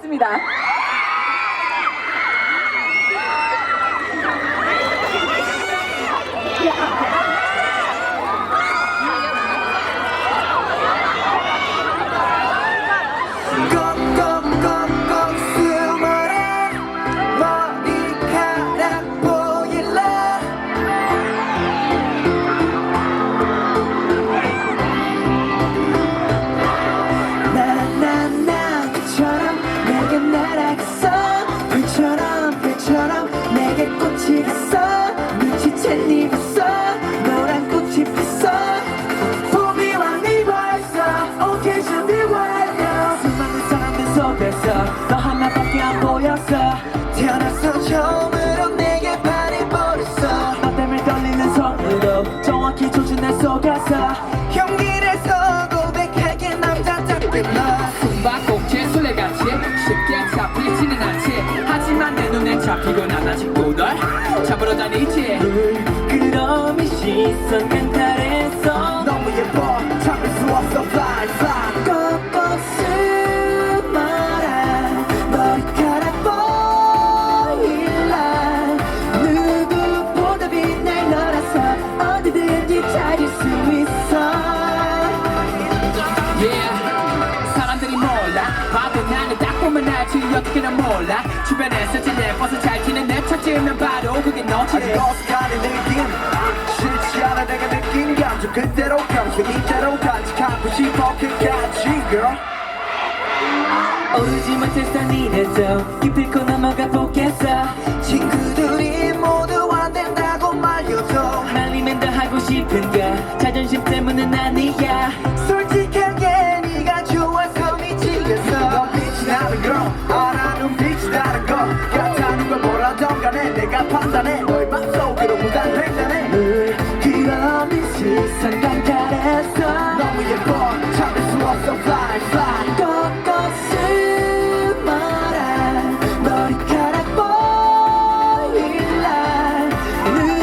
하겠습니다. 너 하나밖에 안 보였어. 태어나서 처음으로 내게 반해 버렸어. 너 때문에 떨리는 손으로 정확히 조준해 속아서 용기를 서 고백하게 남자답게 너. 숨바꼭질 술래같이 쉽게 잡히지는 않지. 하지만 내 눈엔 잡히곤 안 아직도 널 잡으러 다니지. 그럼 이 시선 멘탈에서 yeah. 사람들이 몰라. 봐도 나는 딱 보면 알지. 어떻게나 몰라. 주변에서 제일 예뻐서 잘 지는 내 찾으면 바로 그게 너지. 아니 어색하는 느낌. 싫지 않아 내가 느낀 감정 그대로 평생 이대로 간직하고 싶어 끝까지 girl. 오르지 못했어 니네도 기필코 넘어가 보겠어 친구들이 모두 안 된다고 말려도 말리면 더 하고 싶은가 자존심 때문은 아니야 Ooh.